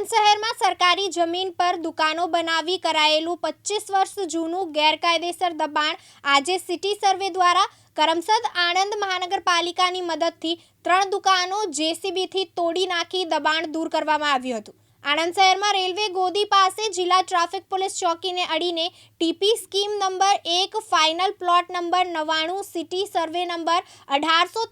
આણંદ શહેરમાં સરકારી જમીન પર દુકાનો બનાવી કરાયેલું પચીસ વર્ષ જૂનું ગેરકાયદેસર દબાણ આજે સિટી સર્વે દ્વારા કરમસદ આણંદ મહાનગરપાલિકાની મદદથી ત્રણ દુકાનો જેસીબીથી તોડી નાખી દબાણ દૂર કરવામાં આવ્યું હતું. આણંદ શહેરમાં રેલવે ગોદી પાસે જિલ્લા ટ્રાફિક પોલીસ ચોકીને અડીને ટીપી સ્કીમ નંબર એક, ફાઇનલ પ્લોટ નંબર નવ્વાણું, સિટી સર્વે નંબર અઢારસો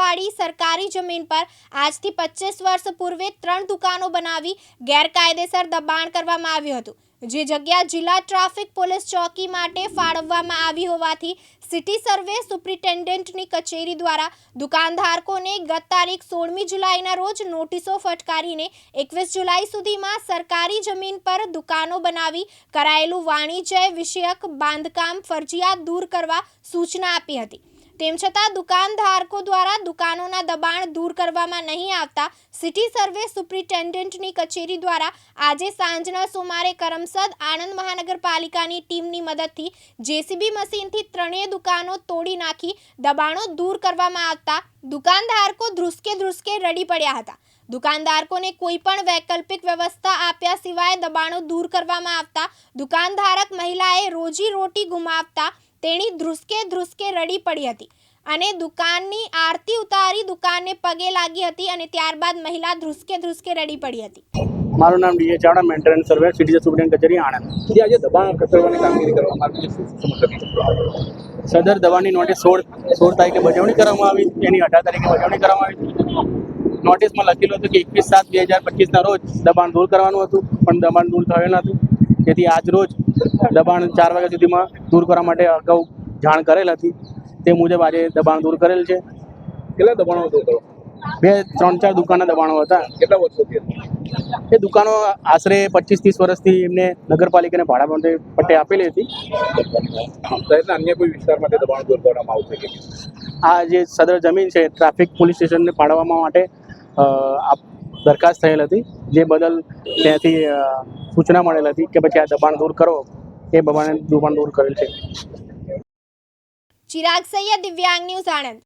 વાળી સરકારી જમીન પર આજથી પચીસ વર્ષ પૂર્વે ત્રણ દુકાનો બનાવી ગેરકાયદેસર દબાણ કરવામાં આવ્યું હતું. જે જગ્યા જિલ્લા ટ્રાફિક પોલીસ ચોકી માટે ફાળવવામાં આવી હોવાથી સિટી સર્વે સુપ્રિન્ટેન્ડન્ટની કચેરી દ્વારા દુકાનધારકોને ગત તારીખ સોળમી જુલાઈના રોજ નોટિસો ફટકારીને એકવીસ જુલાઈ સુધીમાં સરકારી જમીન પર દુકાનો બનાવી કરાયેલું વાણિજ્ય વિષયક બાંધકામ ફરજિયાત દૂર કરવા સૂચના આપી હતી. તેમ છતાં દુકાનધારકો દ્વારા દુકાનોના દબાણ દૂર કરવામાં નહીં આવતા સિટી સર્વે સુપ્રિન્ટેન્ડન્ટની કચેરી દ્વારા આજે સાંજના સુમારે કરમસદ આણંદ મહાનગરપાલિકાની ટીમની મદદથી જેસીબી મશીનથી ત્રણેય દુકાનો તોડી નાખી દબાણો દૂર કરવામાં આવતા દુકાનધારકો ધ્રુસકે ધ્રુસકે રડી પડ્યા હતા. દુકાનધારકોને કોઈ પણ વૈકલ્પિક વ્યવસ્થા આપ્યા સિવાય દબાણો દૂર કરવામાં આવતા દુકાનધારક મહિલાએ રોજી રોટી ગુમાવતા તેણી ધ્રુસકે ધ્રુસકે રડી પડી હતી અને દુકાનની આરતી ઉતારી દુકાનને પગે લાગી હતી અને ત્યારબાદ મહિલા ધ્રુસકે ધ્રુસકે રડી પડી હતી. મારું નામ DA Chavda maintenance survey city superintendent કચેરી આણંદ. જે આજે દબાણ ખસેડવાની કામગીરી કરવામાં આવી છે સદર દબાણની નોટિસ સોળ સોળ તારીખે બજવણી કરવામાં આવી એની અઢાર તારીખે બજવણી કરવામાં આવી નોટિસમાં લખેલું હતું કે એકવીસ સાત બે હજાર પચીસના રોજ દબાણ દૂર કરવાનું હતું પણ દબાણ દૂર થયું નહોતું. તેથી આજ રોજ દબાણ ચાર વાગ્યા સુધીમાં દૂર કરવા માટે અગાઉ જાણ કરેલ હતી. તે મુજબ આજે દબાણ દૂર કરેલ છે. કેટલા દબાણો દૂર કરો બે ત્રણ ચાર દુકાનના દબાણો હતા. કેટલા વર્ષોથી એ દુકાનો આશરે પચીસ ત્રીસ વર્ષથી એમને નગરપાલિકાને ભાડા માટે પટ્ટે આપેલી હતી. શહેરના અન્ય કોઈ વિસ્તાર માટે દબાણ દૂર કરવામાં આવશે કે આ જે સદર જમીન છે ટ્રાફિક પોલીસ સ્ટેશનને ફાળવવા માટે દરખાસ્ત થયેલ હતી, જે બદલ ત્યાંથી સૂચના મળેલ હતી કે પછી આ દબાણ દૂર કરો. એ દબાણ દૂર કરેલ છે. ચિરાગ સૈયદ, દિવ્યાંગ ન્યૂઝ આણંદ.